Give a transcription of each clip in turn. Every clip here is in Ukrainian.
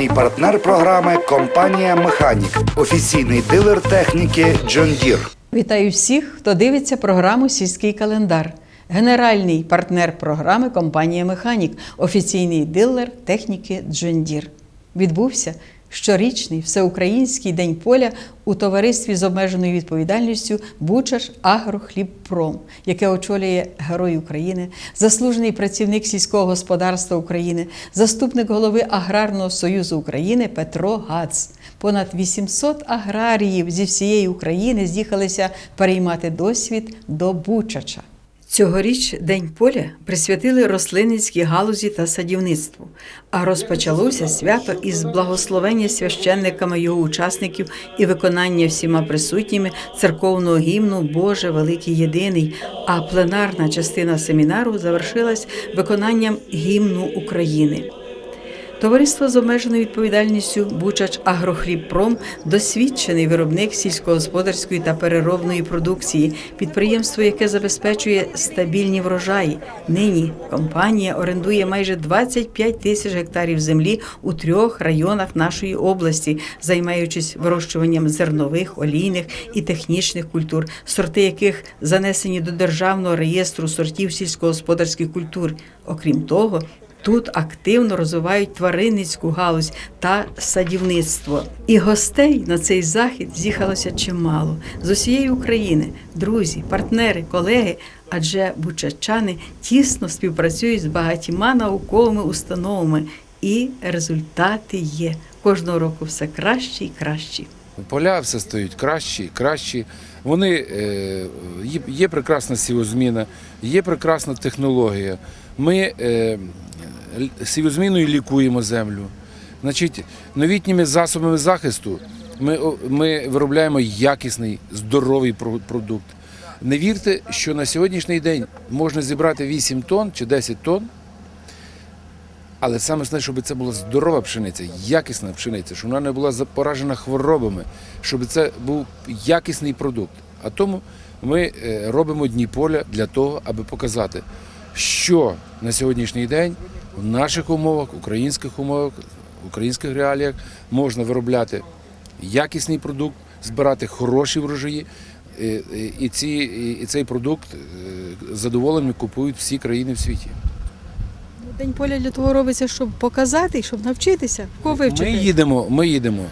генеральний партнер програми компанія Механік, офіційний дилер техніки Джон Дір. Вітаю всіх, хто дивиться програму Сільський календар. Генеральний партнер програми компанія Механік, офіційний дилер техніки Джондір. Відбувся щорічний всеукраїнський день поля у товаристві з обмеженою відповідальністю Бучаш Агрохлібпром, яке очолює Герой України, заслужений працівник сільського господарства України, заступник голови Аграрного союзу України Петро Гац. Понад 800 аграріїв зі всієї України з'їхалися переймати досвід до Бучача. Цьогоріч День поля присвятили рослинницькій галузі та садівництву, а розпочалося свято із благословення священниками його учасників і виконання всіма присутніми церковного гімну Боже Великий Єдиний. А пленарна частина семінару завершилась виконанням гімну України. Товариство з обмеженою відповідальністю Бучач Агрохлібпром досвідчений виробник сільськогосподарської та переробної продукції, підприємство, яке забезпечує стабільні врожаї. Нині компанія орендує майже 25 тисяч гектарів землі у трьох районах нашої області, займаючись вирощуванням зернових, олійних і технічних культур, сорти яких занесені до державного реєстру сортів сільськогосподарських культур. Окрім того, Тут активно розвивають тваринницьку галузь та садівництво. І гостей на цей захід з'їхалося чимало з усієї України, друзі, партнери, колеги. Адже бучачани тісно співпрацюють з багатьма науковими установами, і результати є кожного року все кращі і кращі. Поля все стають кращі, і кращі. Вони е, є, прекрасна сівозміна, є прекрасна технологія. Ми е, сівозміною лікуємо землю. Значить, новітніми засобами захисту ми, ми виробляємо якісний, здоровий продукт. Не вірте, що на сьогоднішній день можна зібрати 8 тонн чи 10 тонн, але саме основне, щоб це була здорова пшениця, якісна пшениця, щоб вона не була поражена хворобами, щоб це був якісний продукт. А тому ми е, робимо дні поля для того, аби показати, що на сьогоднішній день в наших умовах, українських умовах, українських реаліях можна виробляти якісний продукт, збирати хороші врожаї. е, е, І, ці, і цей продукт е, задоволенням купують всі країни в світі. День поля для того робиться, щоб показати, щоб навчитися. Кого вивчити? Ми їдемо, ми їдемо.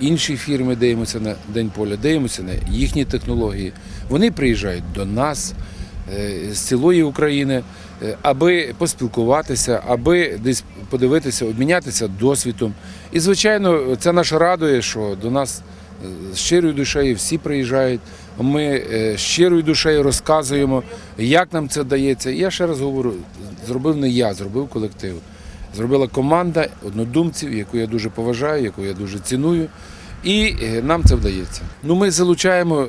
Інші фірми дивимося на День поля, дивимося на їхні технології. Вони приїжджають до нас з цілої України, е, аби поспілкуватися, аби десь подивитися, обмінятися досвідом. І, звичайно, це нас радує, що до нас е, з щирою душею всі приїжджають. Ми е, з щирою душею розказуємо, як нам це дається. Я ще раз говорю, зробив не я, зробив колектив. Зробила команда однодумців, яку я дуже поважаю, яку я дуже ціную. І е, нам це вдається. Ну, ми залучаємо е,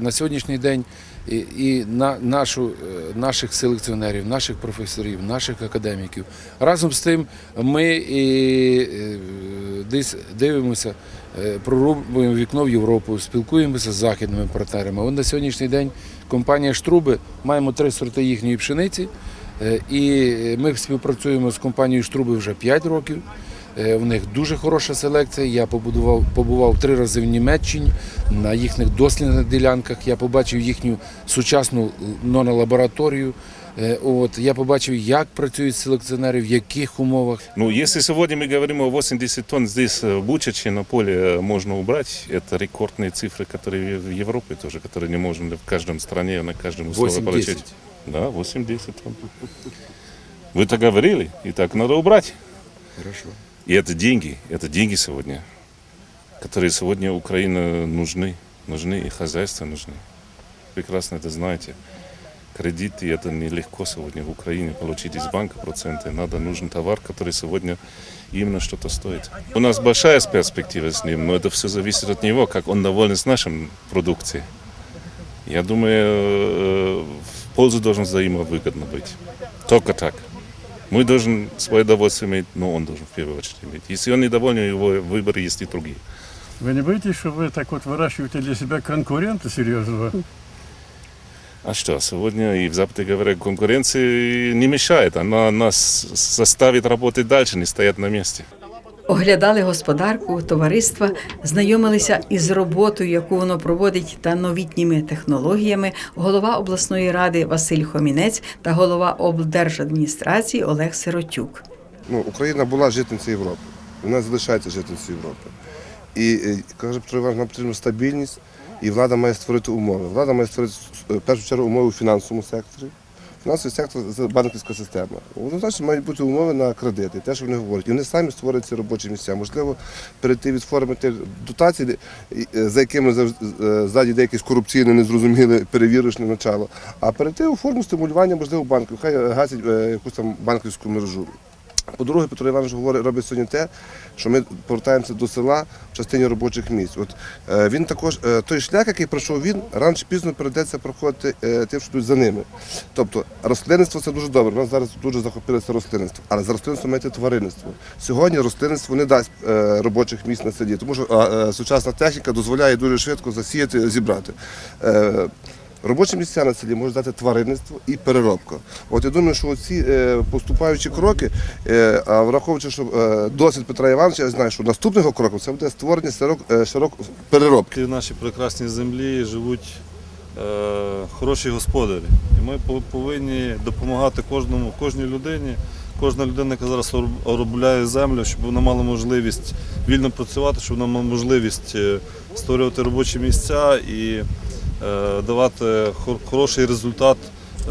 на сьогоднішній день і, і на нашу, е, наших селекціонерів, наших професорів, наших академіків. Разом з тим ми і, е, десь дивимося, е, прорубуємо вікно в Європу, спілкуємося з західними партнерами. От на сьогоднішній день компанія Штруби маємо три сорти їхньої пшениці. І ми співпрацюємо з компанією Штруби вже 5 років. Е, В них дуже хороша селекція. Я побудував, побував три рази в Німеччині на їхніх дослідних ділянках. Я побачив їхню сучасну нонолабораторію. Е, От я побачив, як працюють селекціонери, в яких умовах. Ну, если сегодня мы говорим о 80 тонн здесь э, в Бучаче на поле э, можно убрать, это рекордные цифры, которые в Европе тоже, которые не можно в каждом стране, на каждом условии 8-10. получить. Да, 8-10 тонн. Вы так говорили, и так надо убрать. Хорошо. И это деньги, это деньги сегодня, которые сегодня Украина нужны, нужны и хозяйства нужны. Прекрасно это знаете. Кредиты это нелегко сегодня в Украине получить из банка проценты. Надо нужен товар, который сегодня именно что-то стоит. У нас большая перспектива с ним, но это все зависит от него, как он доволен с нашим продукцией. Я думаю, э, в пользу должен взаимовыгодно быть. Только так. Мы должен свое удовольствие иметь, но он должен в первую очередь иметь. Если он недоволен, его выборы есть и другие. Вы не боитесь, что вы так вот выращиваете для себя конкурента серьезного? А что, сегодня и в Западе говорят, конкуренция не мешает, она нас заставит работать дальше, не стоять на месте. Оглядали господарку товариства, знайомилися із роботою, яку воно проводить, та новітніми технологіями. Голова обласної ради Василь Хомінець та голова облдержадміністрації Олег Сиротюк. ну, Україна була житницею Європи. Вона залишається житницею Європи. І е, каже Петро Іванович, нам потрібна стабільність, і влада має створити умови. Влада має створити е, в першу чергу умови у фінансовому секторі. Фінансовий сектор це банківська система. Однозначно мають бути умови на кредити, те, що вони говорять. І вони самі створюють ці робочі місця. Можливо, перейти від форми тих дотацій, е, за якими е, ззаді деякі корупційне, незрозуміле, перевірочне начало, а перейти у форму стимулювання, можливо, банків. Хай гасять е, якусь там банківську мережу. По-друге, Петро Іванович говорить, робить сьогодні те, що ми повертаємося до села в частині робочих місць. От е, він також е, той шлях, який пройшов він, рано чи пізно прийдеться проходити е, тим, що йдуть за ними. Тобто рослинництво це дуже добре. У нас зараз дуже захопилося рослинництво, але за рослинництво маєте тваринництво. Сьогодні рослинництво не дасть е, робочих місць на селі, тому що е, сучасна техніка дозволяє дуже швидко засіяти, зібрати. Е, Робочі місця на селі можуть дати тваринництво і переробка. От я думаю, що ці поступаючі кроки, е, а враховуючи, що е, досвід Петра Івановича, я знаю, що наступного кроку це буде створення широк, е, переробки. В нашій прекрасній землі живуть е, хороші господарі. І ми повинні допомагати кожному, кожній людині. Кожна людина, яка зараз обробляє землю, щоб вона мала можливість вільно працювати, щоб вона мала можливість е, створювати робочі місця і е, давати хороший результат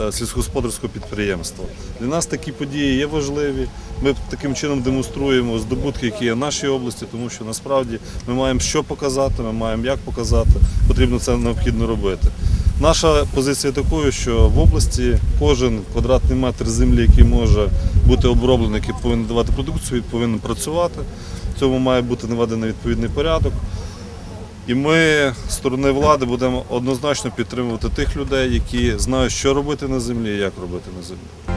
е, сільськогосподарського підприємства. Для нас такі події є важливі. Ми таким чином демонструємо здобутки, які є в нашій області, тому що насправді ми маємо що показати, ми маємо як показати. Потрібно це необхідно робити. Наша позиція такою, що в області кожен квадратний метр землі, який може бути оброблений, який повинен давати продукцію, повинен працювати. В цьому має бути наведений відповідний порядок. І ми з сторони влади будемо однозначно підтримувати тих людей, які знають, що робити на землі і як робити на землі.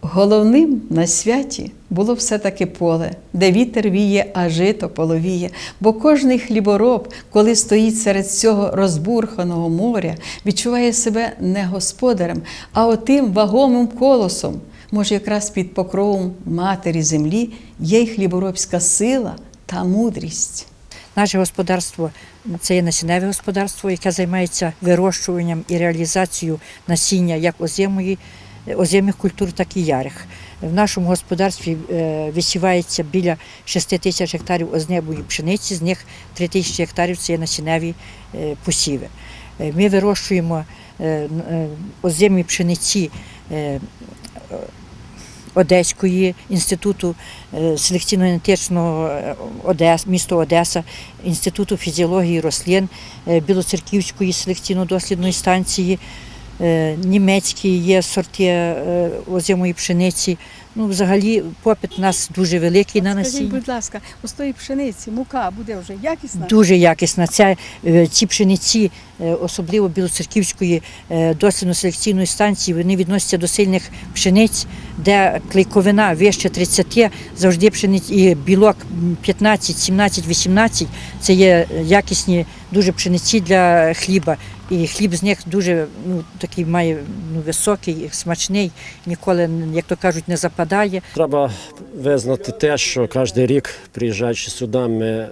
Головним на святі було все-таки поле, де вітер віє, а жито половіє. Бо кожний хлібороб, коли стоїть серед цього розбурханого моря, відчуває себе не господарем, а отим вагомим колосом. Може, якраз під покровом матері землі є й хліборобська сила та мудрість. Наше господарство це є насінневе господарство, яке займається вирощуванням і реалізацією насіння як озимої, озимих культур, так і ярих. В нашому господарстві е, висівається біля 6 тисяч гектарів ознебої пшениці, з них 3 тисячі гектарів це є насінневі е, посіви. Е, Ми вирощуємо озимі пшениці Одеської інституту е, селекційно-генетичного е, Одес, місто Одеса, інституту фізіології рослин, е, Білоцерківської селекційно-дослідної станції, німецькі є сорти озимої пшениці. Ну, взагалі, попит у нас дуже великий на Скажіть, будь ласка, ось тої пшениці, мука буде вже якісна? Дуже якісна. Ця, е, ці пшениці, е, особливо білоцерківської е, дослідно-селекційної станції, вони відносяться до сильних пшениць, де клейковина вище 30, завжди пшениць і білок 15, 17, 18. Це є якісні дуже пшениці для хліба. І хліб з них дуже ну, такий має ну, високий, смачний, ніколи, як то кажуть, не западає. Треба визнати те, що кожен рік, приїжджаючи сюди, ми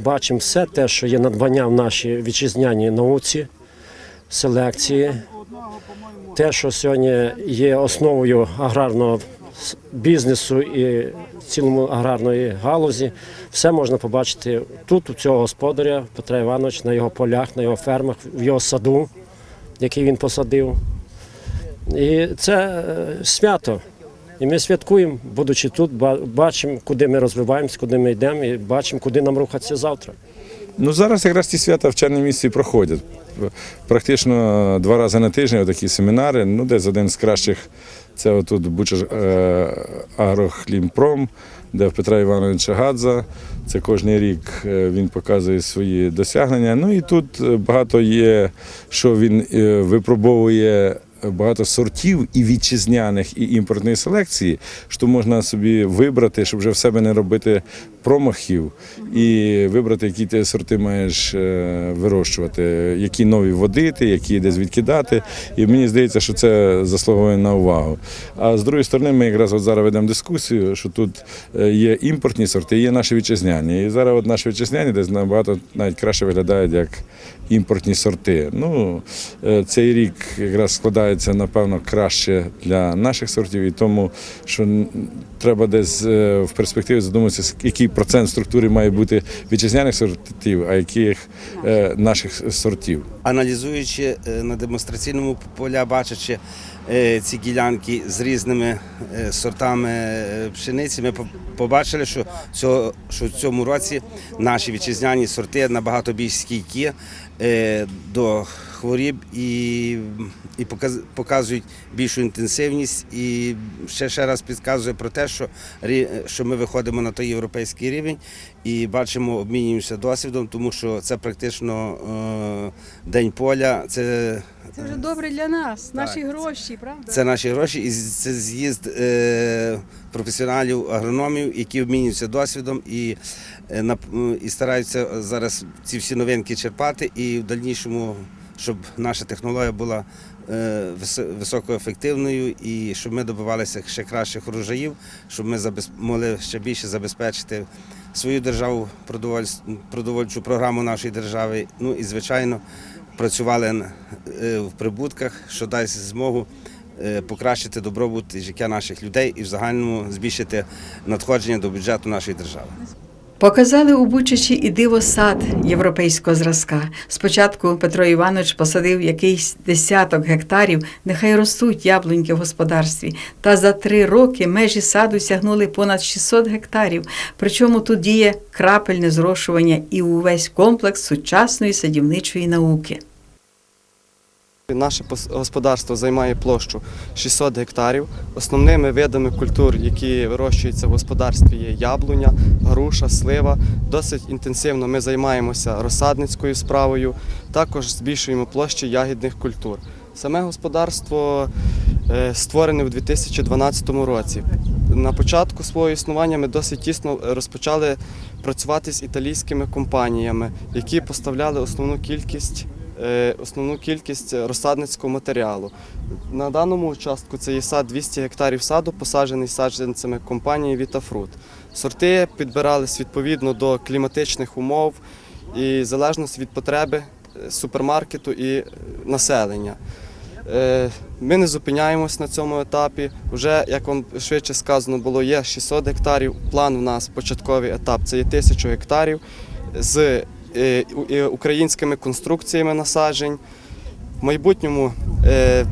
бачимо все те, що є надбання в нашій вітчизняній науці, селекції, те, що сьогодні є основою аграрного бізнесу і цілому аграрної галузі, все можна побачити тут, у цього господаря Петра Івановича, на його полях, на його фермах, в його саду, який він посадив. І це е, свято. І ми святкуємо, будучи тут, бачимо, куди ми розвиваємося, куди ми йдемо, і бачимо, куди нам рухатися завтра. Ну зараз якраз ці свята в Черній місці проходять. Практично два рази на тиждень такі семінари. Ну, десь один з кращих це отут Бучер Агрохлімпром, де в Петра Івановича Гадза. Це кожен рік е, він показує свої досягнення. Ну і тут е, багато є, що він е, випробовує багато сортів і вітчизняних, і імпортної селекції, що можна собі вибрати, щоб вже в себе не робити промахів, і вибрати, які ти сорти маєш е, вирощувати, які нові водити, які десь відкидати. І мені здається, що це заслуговує на увагу. А з другої сторони, ми якраз от зараз ведемо дискусію, що тут е, є імпортні сорти, є наші вітчизняні. І зараз от наші вітчизняні десь набагато навіть краще виглядають як імпортні сорти. Ну, е, цей рік якраз складається, напевно, краще для наших сортів, і тому, що треба десь в перспективі задуматися, який процент структури має бути вітчизняних сортів, а яких е, наших сортів. аналізуючи е, на демонстраційному поля, бачачи ці ділянки з різними е, сортами е, пшениці, ми побачили, що, цього, в цьому році наші вітчизняні сорти набагато більш стійкі е, до хворіб і, і показують більшу інтенсивність. І ще, ще раз підказує про те, що, що ми виходимо на той європейський рівень і бачимо, обмінюємося досвідом, тому що це практично е, день поля, це, Це вже добре для нас, наші гроші, правда? це наші гроші, і це з'їзд е, професіоналів, агрономів, які обмінюються досвідом і, е, нап- і стараються зараз ці всі новинки черпати, і в дальнішому, щоб наша технологія була е, вис- високоефективною і щоб ми добивалися ще кращих урожаїв, щоб ми забез- могли ще більше забезпечити свою державу, продовольс- продовольчу програму нашої держави. Ну і звичайно працювали е, в прибутках, що дасть змогу е, покращити добробут і життя наших людей і в загальному збільшити надходження до бюджету нашої держави. Показали у Бучачі і диво сад європейського зразка. Спочатку Петро Іванович посадив якийсь десяток гектарів, нехай ростуть яблуньки в господарстві. Та за три роки межі саду сягнули понад 600 гектарів. Причому тут діє крапельне зрошування і увесь комплекс сучасної садівничої науки. Наше господарство займає площу 600 гектарів. Основними видами культур, які вирощуються в господарстві, є яблуня, груша, слива. Досить інтенсивно ми займаємося розсадницькою справою, також збільшуємо площі ягідних культур. Саме господарство е, створене в 2012 році. На початку свого існування ми досить тісно розпочали працювати з італійськими компаніями, які поставляли основну кількість е, основну кількість розсадницького матеріалу. На даному участку це є сад 200 гектарів саду, посаджений саджанцями компанії Вітафрут. Сорти підбирались відповідно до кліматичних умов і в залежності від потреби е, супермаркету і е, населення. Е, Ми не зупиняємось на цьому етапі. Вже, як вам швидше сказано було, є 600 гектарів. План у нас початковий етап це є 1000 гектарів з е, е, українськими конструкціями насаджень. В майбутньому, е,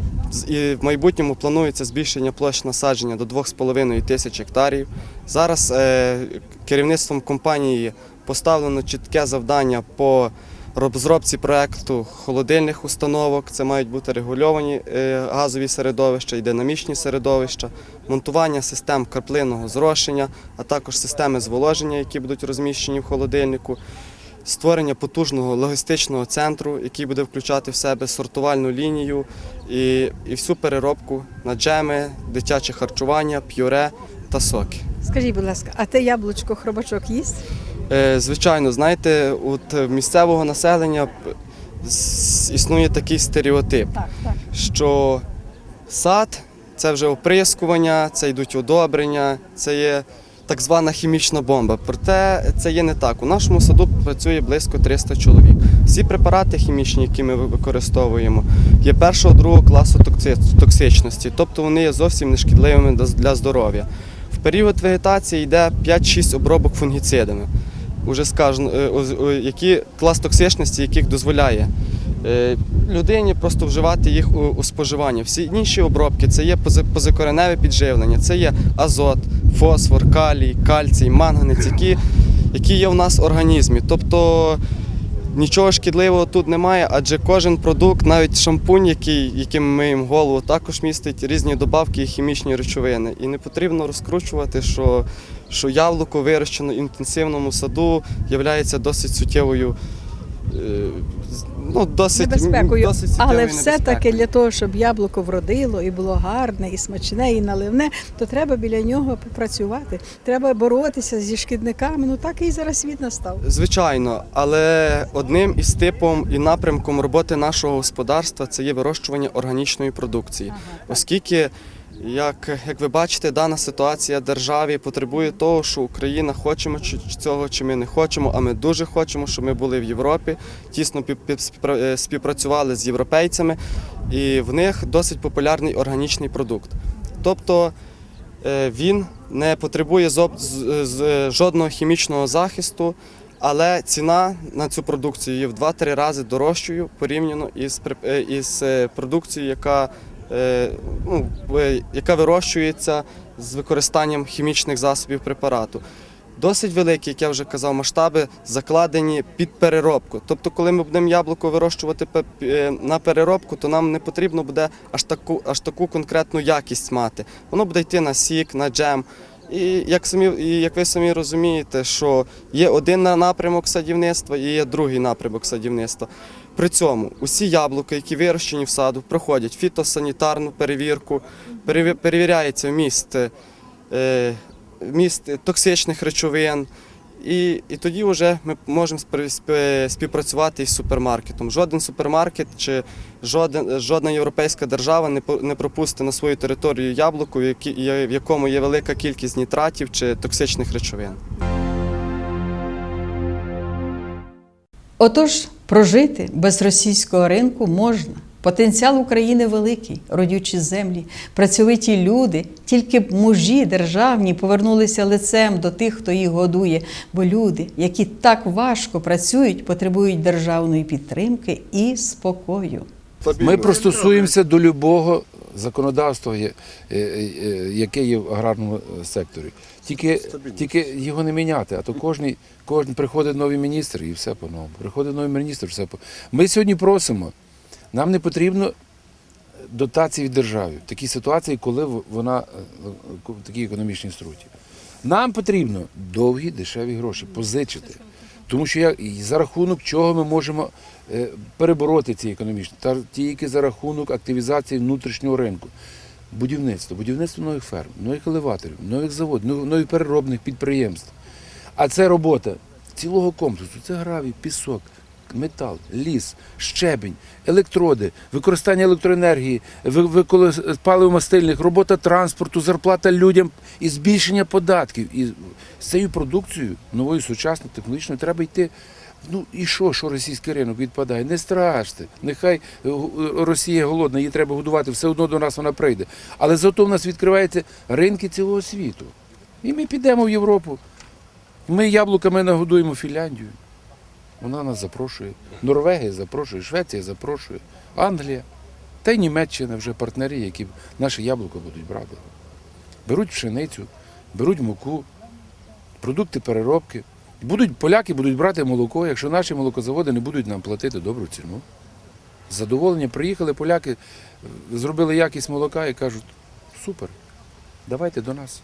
і в майбутньому планується збільшення площ насадження до 2,5 тисяч гектарів. Зараз е, керівництвом компанії поставлено чітке завдання по розробці проекту холодильних установок. Це мають бути регульовані е, газові середовища і динамічні середовища, монтування систем краплинного зрошення, а також системи зволоження, які будуть розміщені в холодильнику. Створення потужного логістичного центру, який буде включати в себе сортувальну лінію і, і всю переробку на джеми, дитяче харчування, п'юре та соки. Скажіть, будь ласка, а те яблучко хробачок їсть? Е, Звичайно, знаєте, от місцевого населення існує такий стереотип, Так, так. що сад це вже оприскування, це йдуть одобрення, це є так звана хімічна бомба. Проте це є не так. У нашому саду працює близько 300 чоловік. Всі препарати хімічні, які ми використовуємо, є першого другого класу токсичності, тобто вони є зовсім не шкідливими для- здоров'я. В період вегетації йде 5-6 обробок фунгіцидами. Уже скажено, е, які клас токсичності, яких дозволяє е, людині просто вживати їх у, у споживання. Всі інші обробки це є пози- позакореневе підживлення, це є азот, фосфор, калій, кальцій, манганець, які, які є в нас в організмі. Тобто нічого шкідливого тут немає, адже кожен продукт, навіть шампунь, який, яким ми миємо голову, також містить різні добавки і хімічні речовини. І не потрібно розкручувати, що, що яблуко вирощено в інтенсивному саду є досить суттєвою. Ну, досить, небезпекою. досить Але все-таки для того, щоб яблуко вродило і було гарне, і смачне, і наливне, то треба біля нього попрацювати. Треба боротися зі шкідниками. Ну так і зараз світ настав. Звичайно, але одним із типом і напрямком роботи нашого господарства це є вирощування органічної продукції, оскільки. Як, як ви бачите, дана ситуація державі потребує того, що Україна хочемо цього, чи ми не хочемо, а ми дуже хочемо, щоб ми були в Європі, тісно е, співпрацювали з європейцями, і в них досить популярний органічний продукт. Тобто е, він не потребує з- жодного хімічного захисту, але ціна на цю продукцію є в 2-3 рази дорожчою порівняно із, е, із е, продукцією, яка, е, ну, е, яка вирощується з використанням хімічних засобів препарату. Досить великі, як я вже казав, масштаби закладені під переробку. Тобто, коли ми будемо яблуко вирощувати е, на переробку, то нам не потрібно буде аж таку, аж таку конкретну якість мати. Воно буде йти на сік, на джем. І як самі, і як ви самі розумієте, що є один напрямок садівництва і є другий напрямок садівництва. При цьому усі яблука, які вирощені в саду, проходять фітосанітарну перевірку, переві- перевіряється вміст, е, вміст токсичних речовин. І, і тоді вже ми можемо співпрацювати із супермаркетом. Жоден супермаркет чи жоден, жодна європейська держава не, не пропустить на свою територію яблуко, в, які- в якому є велика кількість нітратів чи токсичних речовин. Отож, прожити без російського ринку можна. Потенціал України великий, родючі землі, працьовиті люди, тільки б мужі державні повернулися лицем до тих, хто їх годує. Бо люди, які так важко працюють, потребують державної підтримки і спокою. Ми пристосуємося до любого законодавства, є- е, е, яке є в аграрному секторі. Тільки, тільки його не міняти, а то кожен, кожен приходить новий міністр і все по-новому. Приходить новий міністр, все по Ми сьогодні просимо. Нам не потрібно дотації від держави в такій ситуації, коли вона е, в такій економічній струті. Нам потрібно довгі дешеві гроші позичити. Тому що я, за рахунок чого ми можемо е, перебороти ці економічні, та тільки за рахунок активізації внутрішнього ринку. Будівництво, будівництво нових ферм, нових елеваторів, нових заводів, нових переробних підприємств. А це робота цілого комплексу. Це гравій, пісок, метал, ліс, щебень, електроди, використання електроенергії, паливомастильних, робота транспорту, зарплата людям і збільшення податків. І з цією продукцією новою сучасною технологічною треба йти. Ну і що, що російський ринок відпадає? Не страште. Нехай е, Росія голодна, її треба годувати, все одно до нас вона прийде. Але зато в нас відкриваються ринки цілого світу. І ми підемо в Європу. Ми яблуками нагодуємо Фінляндію. Вона нас запрошує. Норвегія запрошує, Швеція запрошує, Англія. Та й Німеччина вже партнери, які наше яблуко будуть брати. Беруть пшеницю, беруть муку, продукти переробки. Будуть, поляки будуть брати молоко, якщо наші молокозаводи не будуть нам платити добру ціну. З задоволенням приїхали поляки, зробили якість молока і кажуть, супер, давайте до нас.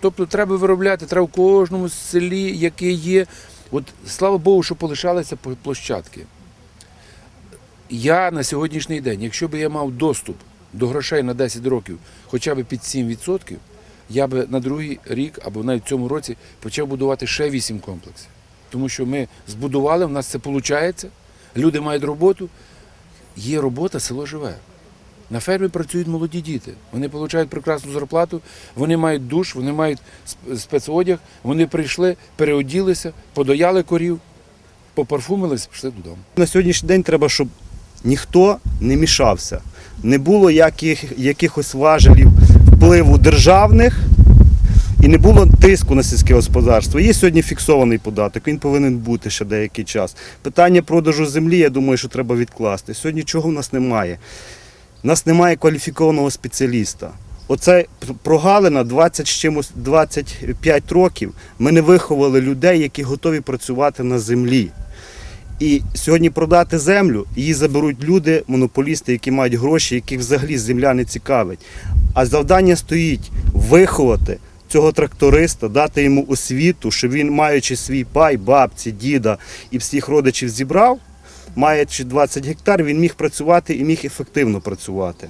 Тобто треба виробляти, треба в кожному селі, яке є. От слава Богу, що полишалися площадки. Я на сьогоднішній день, якщо б я мав доступ до грошей на 10 років хоча б під 7%, я би на другий рік або навіть в цьому році почав будувати ще 8 комплексів. Тому що ми збудували, в нас це виходить, люди мають роботу, є робота, село живе. На фермі працюють молоді діти. Вони отримують прекрасну зарплату, вони мають душ, вони мають спецодяг, вони прийшли, переоділися, подояли корів, попарфумились, пішли додому. На сьогоднішній день треба, щоб ніхто не мішався. Не було яких, якихось важелів впливу державних і не було тиску на сільське господарство. Є сьогодні фіксований податок, він повинен бути ще деякий час. Питання продажу землі, я думаю, що треба відкласти. Сьогодні чого в нас немає? У нас немає кваліфікованого спеціаліста. Оце прогалина 20 з чимось 25 років. Ми не виховали людей, які готові працювати на землі. І сьогодні продати землю, її заберуть люди, монополісти, які мають гроші, яких взагалі земля не цікавить. А завдання стоїть виховати цього тракториста, дати йому освіту, щоб він, маючи свій пай, бабці, діда і всіх родичів зібрав, маючи 20 гектар, він міг працювати і міг ефективно працювати.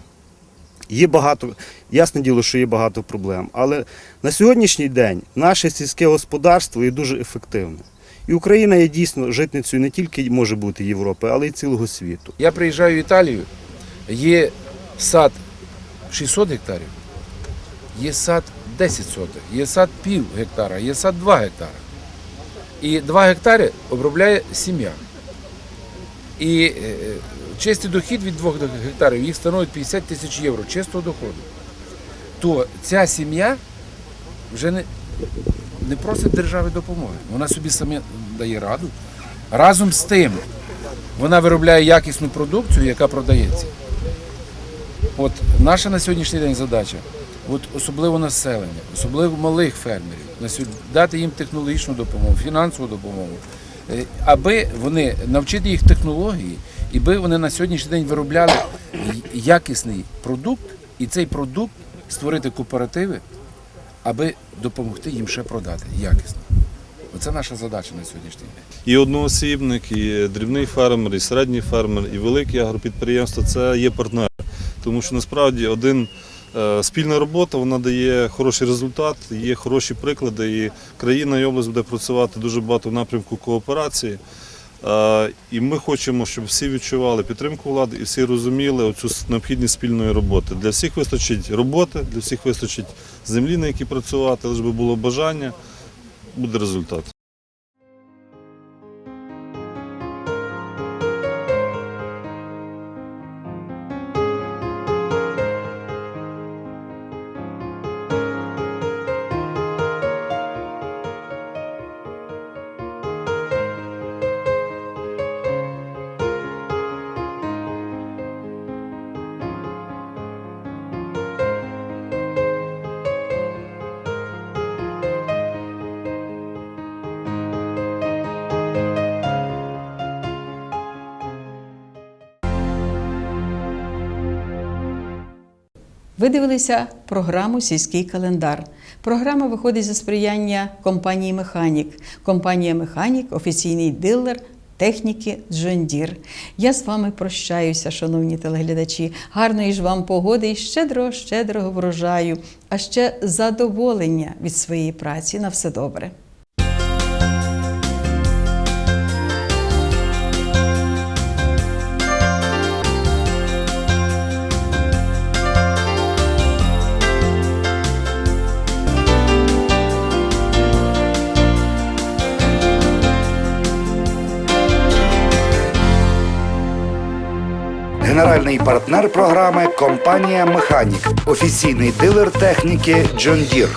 Є багато, ясне діло, що є багато проблем. Але на сьогоднішній день наше сільське господарство є дуже ефективне. І Україна є дійсно житницею не тільки може бути Європи, але й цілого світу. Я приїжджаю в Італію, є сад 600 гектарів, є сад 10 сотих, є сад пів гектара, є сад 2 гектара. І 2 гектари обробляє сім'я. І е, чистий дохід від 2 гектарів їх становить 50 тисяч євро чистого доходу. То ця сім'я вже не, не просить держави допомоги. Вона собі сама дає раду. Разом з тим вона виробляє якісну продукцію, яка продається. От наша на сьогоднішній день задача, от особливо населення, особливо малих фермерів, дати їм технологічну допомогу, фінансову допомогу, е, аби вони навчити їх технології, і би вони на сьогоднішній день виробляли якісний продукт, і цей продукт створити кооперативи, аби допомогти їм ще продати якісно. Оце наша задача на сьогоднішній день. І одноосібник, і дрібний фермер, і середній фермер, і великі агропідприємства це є партнери. Тому що насправді один е, спільна робота вона дає хороший результат, є хороші приклади, і країна і область буде працювати дуже багато в напрямку кооперації. Е, І ми хочемо, щоб всі відчували підтримку влади і всі розуміли оцю необхідність спільної роботи. Для всіх вистачить роботи, для всіх вистачить землі, на якій працювати, лише би було бажання, буде результат. Ви дивилися програму Сільський календар. Програма виходить за сприяння компанії Механік. Компанія Механік офіційний дилер техніки Джондір. Я з вами прощаюся, шановні телеглядачі. Гарної ж вам погоди і щедрого, щедрого врожаю, а ще задоволення від своєї праці. На все добре. Генеральний партнер програми компанія Механік, офіційний дилер техніки Джондір.